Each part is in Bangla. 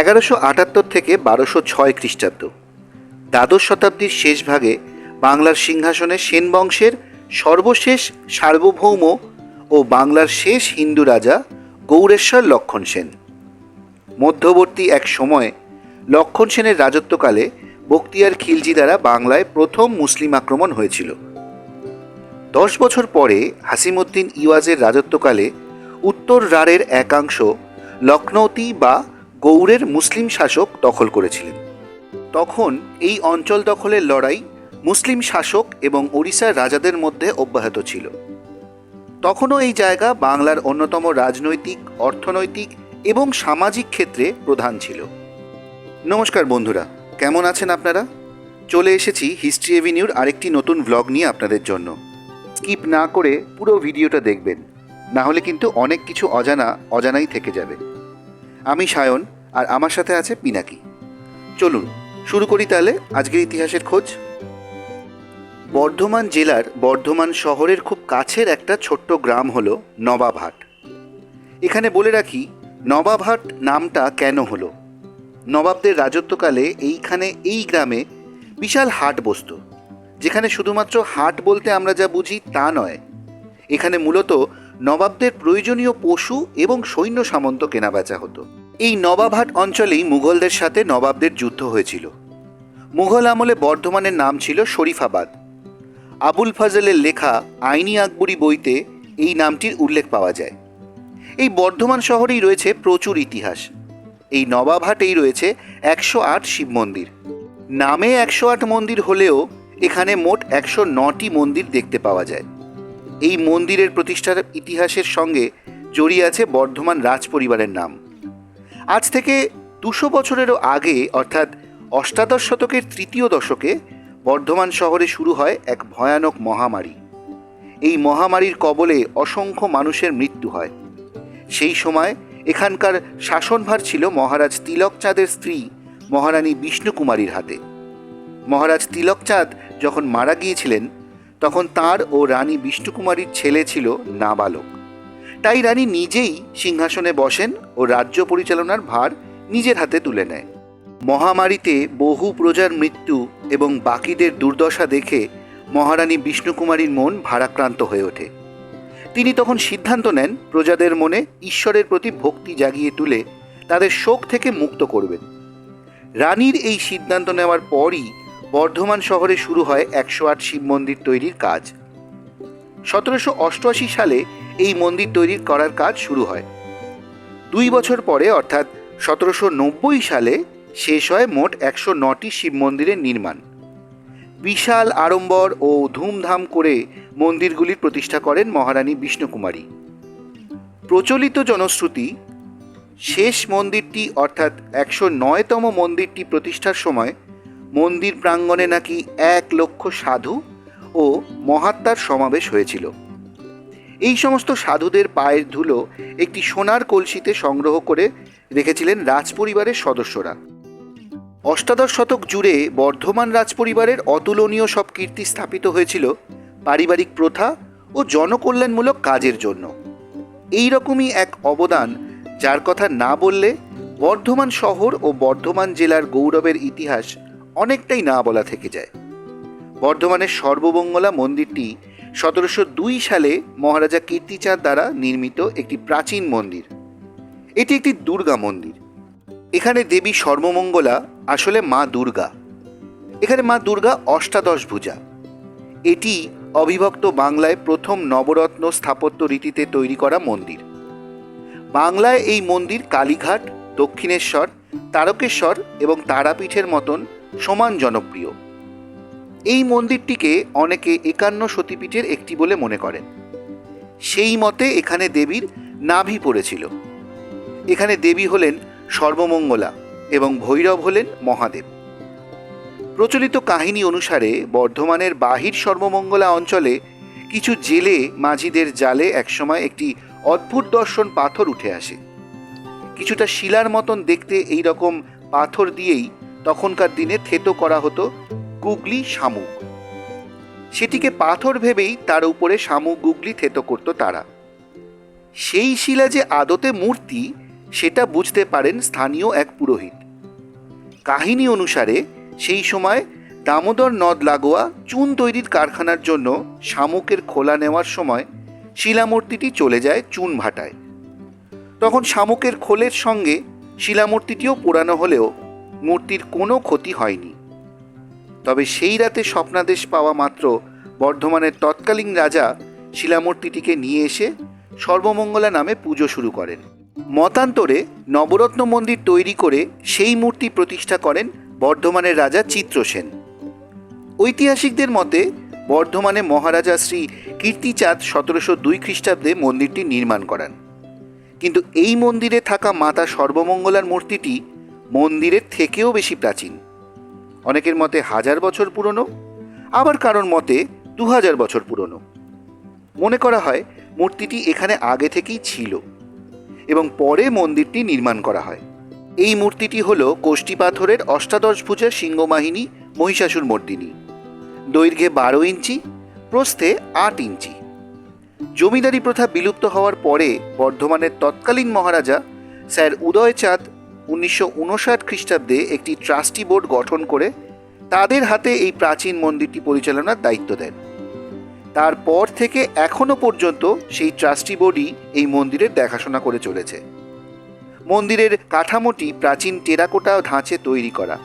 এগারোশো আটাত্তর থেকে বারোশো ছয় খ্রিস্টাব্দ। দ্বাদশ শতাব্দীর শেষ ভাগে বাংলার সিংহাসনে সেন বংশের সর্বশেষ সার্বভৌম ও বাংলার শেষ হিন্দু রাজা গৌরেশ্বর লক্ষণ সেন। মধ্যবর্তী এক সময়ে লক্ষণ সেনের রাজত্বকালে বক্তিয়ার খিলজি দ্বারা বাংলায় প্রথম মুসলিম আক্রমণ হয়েছিল। দশ বছর পরে হাসিমুদ্দিন ইওয়াজের রাজত্বকালে উত্তর রাঢ়ের একাংশ লখনৌতি বা গৌড়ের মুসলিম শাসক দখল করেছিলেন। তখন এই অঞ্চল দখলের লড়াই মুসলিম শাসক এবং ওড়িশার রাজাদের মধ্যে অব্যাহত ছিল। তখনও এই জায়গা বাংলার অন্যতম রাজনৈতিক, অর্থনৈতিক এবং সামাজিক ক্ষেত্রে প্রধান ছিল। নমস্কার বন্ধুরা, কেমন আছেন আপনারা? চলে এসেছি হিস্ট্রি এভিনিউর আরেকটি নতুন ভ্লগ নিয়ে আপনাদের জন্য। স্কিপ না করে পুরো ভিডিওটা দেখবেন, না হলে কিন্তু অনেক কিছু অজানা, অজানাই থেকে যাবে। আমি সায়ন আর আমার সাথে আছে পিনাকি। চলুন, শুরু করি তাহলে আজকের ইতিহাসের খোঁজ। বর্ধমান জেলার বর্ধমান শহরের খুব কাছের একটা ছোট্ট গ্রাম হলো নবাবহাট। এখানে বলে রাখি, নবাবহাট নামটা কেন হলো? নবাবদের রাজত্বকালে এইখানে এই গ্রামে বিশাল হাট বসতো, যেখানে শুধুমাত্র হাট বলতে আমরা যা বুঝি তা নয়। এখানে মূলত নবাবদের প্রয়োজনীয় পশু এবং সৈন্য সামন্ত কেনাবেচা হতো। এই নবাবহাট অঞ্চলেই মুঘলদের সাথে নবাবদের যুদ্ধ হয়েছিল। মুঘল আমলে বর্ধমানের নাম ছিল শরীফাবাদ। আবুল ফাজলের লেখা আইনি আকবরী বইতে এই নামটির উল্লেখ পাওয়া যায়। এই বর্ধমান শহরেই রয়েছে প্রচুর ইতিহাস। এই নবাবহাটেই রয়েছে একশো আট শিব মন্দির। নামে একশো আট মন্দির হলেও এখানে মোট একশো নটি মন্দির দেখতে পাওয়া যায়। এই মন্দিরের প্রতিষ্ঠার ইতিহাসের সঙ্গে জড়িয়ে আছে বর্ধমান রাজ পরিবারের নাম। আজ থেকে দুশো বছরেরও আগে, অর্থাৎ অষ্টাদশ শতকের তৃতীয় দশকে, বর্ধমান শহরে শুরু হয় এক ভয়ানক মহামারী। এই মহামারীর কবলে অসংখ্য মানুষের মৃত্যু হয়। সেই সময় এখানকার শাসনভার ছিল মহারাজ তিলকচাঁদের স্ত্রী, মহারানী বিষ্ণুকুমারীর হাতে। মহারাজ তিলকচাঁদ যখন মারা গিয়েছিলেন, তখন তার ও রানী বিষ্ণুকুমারীর ছেলে ছিল নাবালক। তাই রানী নিজেই সিংহাসনে বসেন ও রাজ্য পরিচালনার ভার নিজের হাতে তুলে নেয়। মহামারীতে বহু প্রজার মৃত্যু এবং বাকিদের দুর্দশা দেখে মহারানী বিষ্ণুকুমারীর মন ভারাক্রান্ত হয়ে ওঠে। তিনি তখন সিদ্ধান্ত নেন, প্রজাদের মনে ঈশ্বরের প্রতি ভক্তি জাগিয়ে তুলে তাদের শোক থেকে মুক্ত করবেন। রানীর এই সিদ্ধান্ত নেওয়ার পরই বর্ধমান শহরে শুরু হয় একশো আট শিব মন্দির তৈরির কাজ। সতেরোশো অষ্টআশি সালে এই মন্দির তৈরির করার কাজ শুরু হয়। দুই বছর পরে, অর্থাৎ সতেরোশো নব্বই সালে, শেষ হয় মোট একশো নটি শিব মন্দিরের নির্মাণ। বিশাল আড়ম্বর ও ধুমধাম করে মন্দিরগুলির প্রতিষ্ঠা করেন মহারানী বিষ্ণুকুমারী। প্রচলিত জনশ্রুতি, শেষ মন্দিরটি, অর্থাৎ একশো নয়তম মন্দিরটি প্রতিষ্ঠার সময়, মন্দির প্রাঙ্গণে নাকি এক লক্ষ সাধু ও মহাত্মার সমাবেশ হয়েছিল। এই সমস্ত সাধুদের পায়ের ধুলো একটি সোনার কলসিতে সংগ্রহ করে রেখেছিলেন রাজপরিবারের সদস্যরা। অষ্টাদশ শতক জুড়ে বর্ধমান রাজপরিবারের অতুলনীয় সব কীর্তি স্থাপিত হয়েছিল পারিবারিক প্রথা ও জনকল্যাণমূলক কাজের জন্য। এই রকমই এক অবদান যার কথা না বললে বর্ধমান শহর ও বর্ধমান জেলার গৌরবের ইতিহাস অনেকটাই না বলা থেকে যায়। বর্ধমানের সর্বমঙ্গলা মন্দিরটি সতেরোশো দুই সালে মহারাজা কীর্তিচাঁদ দ্বারা নির্মিত একটি প্রাচীন মন্দির। এটি একটি দুর্গা মন্দির। এখানে দেবী সর্বমঙ্গলা, আসলে মা দুর্গা। এখানে মা দুর্গা অষ্টাদশ ভুজা। এটি অবিভক্ত বাংলায় প্রথম নবরত্ন স্থাপত্য রীতিতে তৈরি করা মন্দির। বাংলায় এই মন্দির কালীঘাট, দক্ষিণেশ্বর, তারকেশ্বর এবং তারাপীঠের মতন সমান জনপ্রিয়। এই মন্দিরটিকে অনেকে একান্ন সতীপীঠের একটি বলে মনে করেন। সেই মতে এখানে দেবীর নাভি পড়েছিল। এখানে দেবী হলেন সর্বমঙ্গলা এবং ভৈরব হলেন মহাদেব। প্রচলিত কাহিনী অনুসারে বর্ধমানের বাহির সর্বমঙ্গলা অঞ্চলে কিছু জেলে মাঝিদের জালে একসময় একটি অদ্ভুত দর্শন পাথর উঠে আসে। কিছুটা শিলার মতন দেখতে এই রকম পাথর দিয়েই তখনকার দিনে থেতো করা হতো গুগলি শামুক। সেটিকে পাথর ভেবেই তার উপরে শামুক গুগলি থেতো করতো তারা। সেই শিলা যে আদতে মূর্তি, সেটা বুঝতে পারেন স্থানীয় এক পুরোহিত। কাহিনী অনুসারে সেই সময় দামোদর নদ লাগোয়া চুন তৈরির কারখানার জন্য শামুকের খোলা নেওয়ার সময় শিলামূর্তিটি চলে যায় চুন ভাটায়। তখন শামুকের খোলের সঙ্গে শিলামূর্তিটিও পোড়ানো হলেও মূর্তির কোনো ক্ষতি হয়নি। তবে সেই রাতে স্বপ্নাদেশ পাওয়া মাত্র বর্ধমানের তৎকালীন রাজা শিলামূর্তিটিকে নিয়ে এসে সর্বমঙ্গলা নামে পুজো শুরু করেন। মতান্তরে নবরত্ন মন্দির তৈরি করে সেই মূর্তি প্রতিষ্ঠা করেন বর্ধমানের রাজা চিত্রসেন ঐতিহাসিকদের মতে বর্ধমানে মহারাজা শ্রী কীর্তিচাঁদ সতেরোশো দুই খ্রিস্টাব্দে মন্দিরটি নির্মাণ করান। কিন্তু এই মন্দিরে থাকা মাতা সর্বমঙ্গলার মূর্তিটি মন্দিরের থেকেও বেশি প্রাচীন। অনেকের মতে হাজার বছর পুরনো, আবার কারোর মতে দু হাজার বছর পুরনো। মনে করা হয় মূর্তিটি এখানে আগে থেকেই ছিল এবং পরে মন্দিরটি নির্মাণ করা হয়। এই মূর্তিটি হল কোষ্ঠী পাথরের অষ্টাদশ ভুজা সিংহবাহিনী মহিষাসুর মর্দিনী। দৈর্ঘ্যে বারো ইঞ্চি, প্রস্থে আট ইঞ্চি। জমিদারি প্রথা বিলুপ্ত হওয়ার পরে বর্ধমানের তৎকালীন মহারাজা স্যার উদয়চাঁদ উনিশশো উনষাট খ্রিস্টাব্দে একটি ট্রাস্টি বোর্ড গঠন করে তাদের হাতে এই প্রাচীন মন্দিরটি পরিচালনার দায়িত্ব দেন। তারপর থেকে এখনও পর্যন্ত সেই ট্রাস্টি বোর্ডই এই মন্দিরের দেখাশোনা করে চলেছে। মন্দিরের কাঠামোটি প্রাচীন টেরাকোটা ধাঁচে তৈরি করা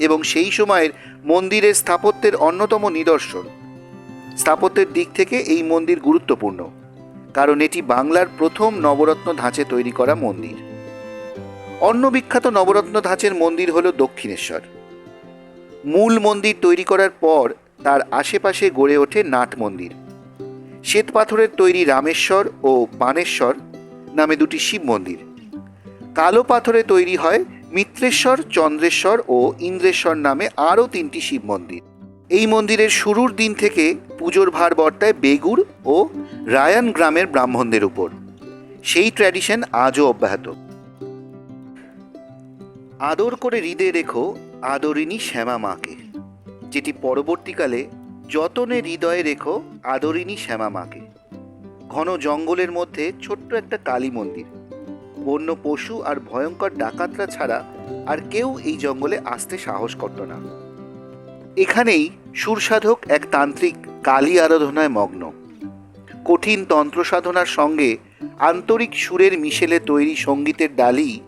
এবং সেই সময়ের মন্দিরের স্থাপত্যের অন্যতম নিদর্শন। স্থাপত্যের দিক থেকে এই মন্দির গুরুত্বপূর্ণ, কারণ এটি বাংলার প্রথম নবরত্ন ধাঁচে তৈরি করা মন্দির। অন্য বিখ্যাত নবরত্ন ধাঁচের মন্দির হল দক্ষিণেশ্বর। মূল মন্দির তৈরি করার পর তার আশেপাশে গড়ে ওঠে নাট মন্দির। শ্বেত পাথরের তৈরি রামেশ্বর ও বানেশ্বর নামে দুটি শিব মন্দির। কালো পাথরে তৈরি হয় মিত্রেশ্বর, চন্দ্রেশ্বর ও ইন্দ্রেশ্বর নামে আরও তিনটি শিব মন্দির। এই মন্দিরের শুরুর দিন থেকে পুজোর ভার বর্তায় বেগুর ও রায়ান গ্রামের ব্রাহ্মণদের উপর। সেই ট্র্যাডিশন আজও অব্যাহত। আদর করে হৃদে রেখো আদরিনী শ্যামা মাকে। যেটি পরবর্তীকালে যতনে হৃদয়ে রেখো আদরিনী শ্যামা মাকে। ঘন জঙ্গলের মধ্যে ছোট্ট একটা কালী মন্দির। বন্য পশু আর ভয়ঙ্কর ডাকাতরা ছাড়া আর কেউ এই জঙ্গলে আসতে সাহস করত না। এখানেই সুরসাধক এক তান্ত্রিক কালী আরাধনায় মগ্ন। কঠিন তন্ত্র সাধনার সঙ্গে আন্তরিক সুরের মিশেলে তৈরি সঙ্গীতের ডালি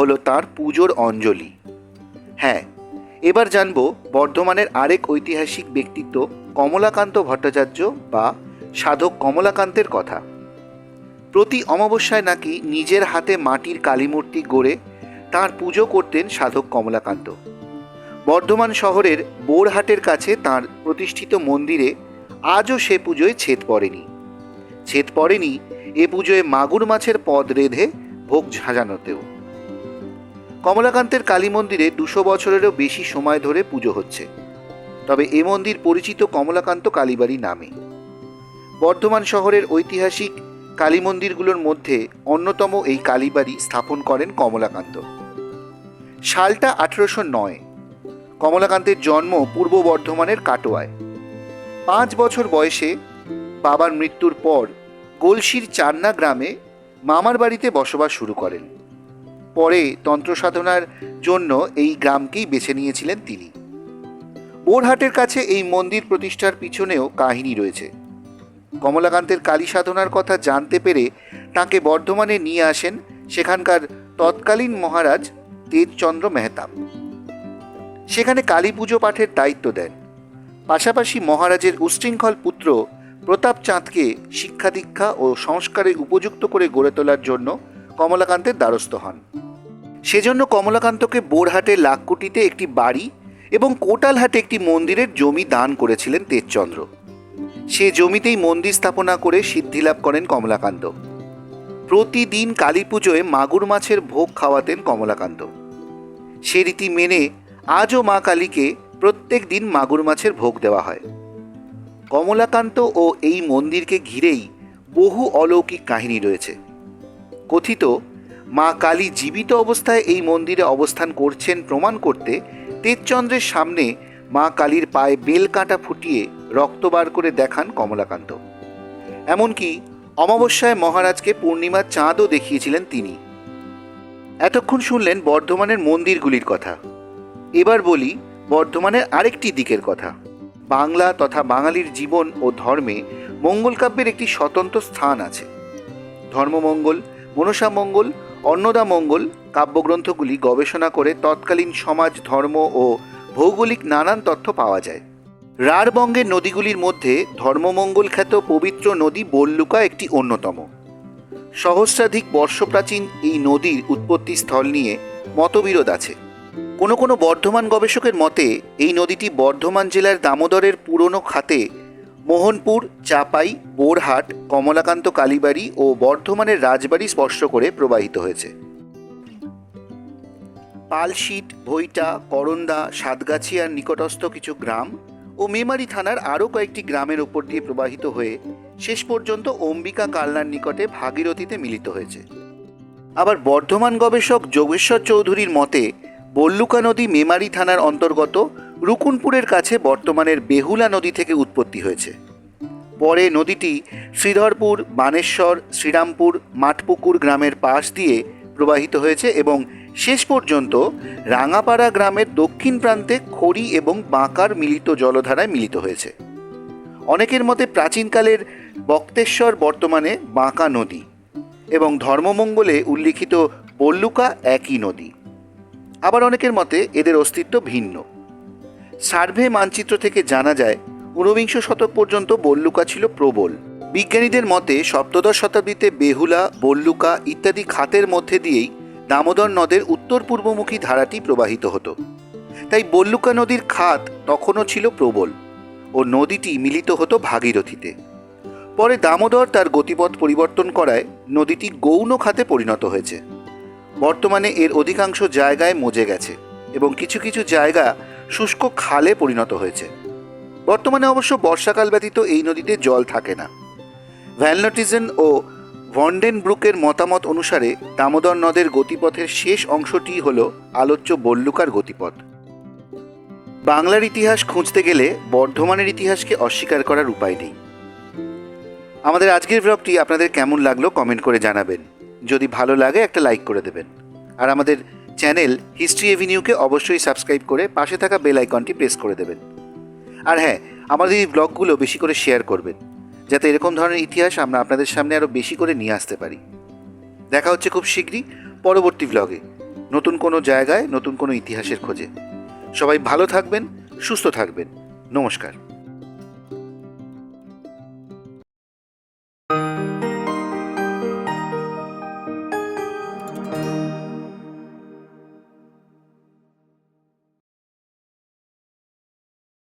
হলো তার পুজোর অঞ্জলি। হ্যাঁ এবার জানব বর্ধমানের আরেক ঐতিহাসিক ব্যক্তিত্ব কমলাকান্ত ভট্টাচার্য বা সাধক কমলাকান্তের কথা। প্রতি অমাবস্যায় নাকি নিজের হাতে মাটির কালীমূর্তি গড়ে তার পুজো করতেন সাধক কমলাকান্ত। বর্ধমান শহরের বোরহাটের কাছে তার প্রতিষ্ঠিত মন্দিরে আজও সে পুজোয় ছেদ পড়েনি। ছেদ পড়েনি, এ পুজোয় মাগুর মাছের পদ রেঁধে ভোগ সাজানোতেও। কমলাকান্তের কালী মন্দিরে দুশো বছরেরও বেশি সময় ধরে পুজো হচ্ছে। তবে এ মন্দির পরিচিত কমলাকান্ত কালীবাড়ি নামে। বর্ধমান শহরের ঐতিহাসিক কালী মন্দিরগুলোর মধ্যে অন্যতম এই কালীবাড়ি স্থাপন করেন কমলাকান্ত। সালটা আঠেরোশো নয়। কমলাকান্তের জন্ম পূর্ব বর্ধমানের কাটোয়ায়। পাঁচ বছর বয়সে বাবার মৃত্যুর পর গোলসির চান্না গ্রামে মামার বাড়িতে বসবাস শুরু করেন। পরে তন্ত্র সাধনার জন্য এই গ্রামকেই বেছে নিয়েছিলেন তিনি। বোরহাটের কাছে এই মন্দির প্রতিষ্ঠার পিছনেও কাহিনী রয়েছে। কমলাকান্তের কালী সাধনার কথা জানতে পেরে তাকে বর্ধমানে নিয়ে আসেন সেখানকার তৎকালীন মহারাজ তেজচন্দ্র মেহতাব। সেখানে কালী পুজো পাঠের দায়িত্ব দেন। পাশাপাশি মহারাজের উশৃঙ্খল পুত্র প্রতাপ চাঁদকে শিক্ষা দীক্ষা ও সংস্কারে উপযুক্ত করে গড়ে তোলার জন্য কমলাকান্তের দ্বারস্থ হন। সেজন্য কমলাকান্তকে বোরহাটে লাখকুটিতে একটি বাড়ি এবং কোটালহাটে একটি মন্দিরের জমি দান করেছিলেন তেজচন্দ্র। সে জমিতেই মন্দির স্থাপনা করে সিদ্ধিলাভ করেন কমলাকান্ত। প্রতিদিন কালী পুজোয় মাগুর মাছের ভোগ খাওয়াতেন কমলাকান্ত। সে রীতি মেনে আজও মা কালীকে প্রত্যেক দিন মাগুর মাছের ভোগ দেওয়া হয়। কমলাকান্ত ও এই মন্দিরকে ঘিরেই বহু অলৌকিক কাহিনী রয়েছে। কথিত মা কালী জীবিত অবস্থায় এই মন্দিরে অবস্থান করছেন প্রমাণ করতে তেজচন্দ্রের সামনে মা কালীর পায়ে বেল কাঁটা ফুটিয়ে রক্ত বার করে দেখান কমলাকান্ত। এমনকি অমাবস্যায় মহারাজকে পূর্ণিমার চাঁদও দেখিয়েছিলেন তিনি। এতক্ষণ শুনলেন বর্ধমানের মন্দিরগুলির কথা। এবার বলি বর্ধমানের আরেকটি দিকের কথা। বাংলা তথা বাঙালির জীবন ও ধর্মে মঙ্গল কাব্যের একটি স্বতন্ত্র স্থান আছে। ধর্মমঙ্গল মনসা মঙ্গল, অন্নদা মঙ্গল কাব্যগ্রন্থগুলি গবেষণা করে তৎকালীন সমাজ, ধর্ম ও ভৌগোলিক নানান তথ্য পাওয়া যায়। রাঢ়বঙ্গের নদীগুলির মধ্যে ধর্মমঙ্গল খ্যাত পবিত্র নদী বল্লুকা একটি অন্যতম। সহস্রাধিক বর্ষপ্রাচীন এই নদীর উৎপত্তি স্থল নিয়ে মতবিরোধ আছে। কোনো কোনো বর্ধমান গবেষকের মতে, এই নদীটি বর্ধমান জেলার দামোদরের পুরনো খাতে মোহনপুর, চাপাই, বোরহাট, কমলাকান্ত কালীবাড়ি ও বর্ধমানের রাজবাড়ি স্পর্শ করে প্রবাহিত হয়েছে। পালশিট, ভৈটা, করন্দা, সাতগাছিয়ার নিকটস্থ কিছু গ্রাম ও মেমারি থানার আরও কয়েকটি গ্রামের ওপর দিয়ে প্রবাহিত হয়ে শেষ পর্যন্ত অম্বিকা কালনার নিকটে ভাগীরথীতে মিলিত হয়েছে। আবার বর্ধমান গবেষক যোগেশ্বর চৌধুরীর মতে, বল্লুকা নদী মেমারি থানার অন্তর্গত রুকুনপুরের কাছে বর্তমানের বেহুলা নদী থেকে উৎপত্তি হয়েছে। পরে নদীটি শ্রীধরপুর, বানেশ্বর, শ্রীরামপুর, মাঠপুকুর গ্রামের পাশ দিয়ে প্রবাহিত হয়েছে এবং শেষ পর্যন্ত রাঙাপাড়া গ্রামের দক্ষিণ প্রান্তে খড়ি এবং বাঁকার মিলিত জলধারায় মিলিত হয়েছে। অনেকের মতে প্রাচীনকালের বক্তেশ্বর বর্তমানে বাঁকা নদী এবং ধর্মমঙ্গলে উল্লিখিত বল্লুকা একই নদী। আবার অনেকের মতে এদের অস্তিত্ব ভিন্ন। সার্ভে মানচিত্র থেকে জানা যায়, ঊনবিংশ শতক পর্যন্ত বল্লুকা ছিল প্রবল। বিজ্ঞানীদের মতে, সপ্তদশ শতাব্দীতে বেহুলা, বল্লুকা ইত্যাদি খাতের মধ্যে দিয়েই দামোদর নদের উত্তর পূর্বমুখী ধারাটি প্রবাহিত হতো। তাই বল্লুকা নদীর খাত তখনও ছিল প্রবল ও নদীটি মিলিত হতো ভাগীরথীতে। পরে দামোদর তার গতিপথ পরিবর্তন করায় নদীটি গৌণ খাতে পরিণত হয়েছে। বর্তমানে এর অধিকাংশ জায়গায় মজে গেছে এবং কিছু কিছু জায়গা শুষ্ক খালে পরিণত হয়েছে। বর্তমানে অবশ্য বর্ষাকাল ব্যতীত এই নদীতে জল থাকে না। ভ্যালনটিজেন ও ভন্ডেনব্রুকের মতামত অনুসারে দামোদর নদের গতিপথের শেষ অংশটি হল আলোচ্য বল্লুকার গতিপথ। বাংলার ইতিহাস খুঁজতে গেলে বর্ধমানের ইতিহাসকে অস্বীকার করার উপায় নেই। আমাদের আজকের ব্লগটি আপনাদের কেমন লাগল কমেন্ট করে জানাবেন। যদি ভালো লাগে একটা লাইক করে দেবেন। আর আমাদের চ্যানেল হিস্ট্রি এভিনিউকে অবশ্যই সাবস্ক্রাইব করে পাশে থাকা বেল আইকনটি প্রেস করে দেবেন। আর হ্যাঁ আমাদের এই ব্লগগুলো বেশি করে শেয়ার করবেন, যাতে এরকম ধরনের ইতিহাস আমরা আপনাদের সামনে আরও বেশি করে নিয়ে আসতে পারি। দেখা হচ্ছে খুব শীঘ্রই পরবর্তী ব্লগে নতুন কোনো জায়গায়, নতুন কোনো ইতিহাসের খোঁজে। সবাই ভালো থাকবেন, সুস্থ থাকবেন। নমস্কার।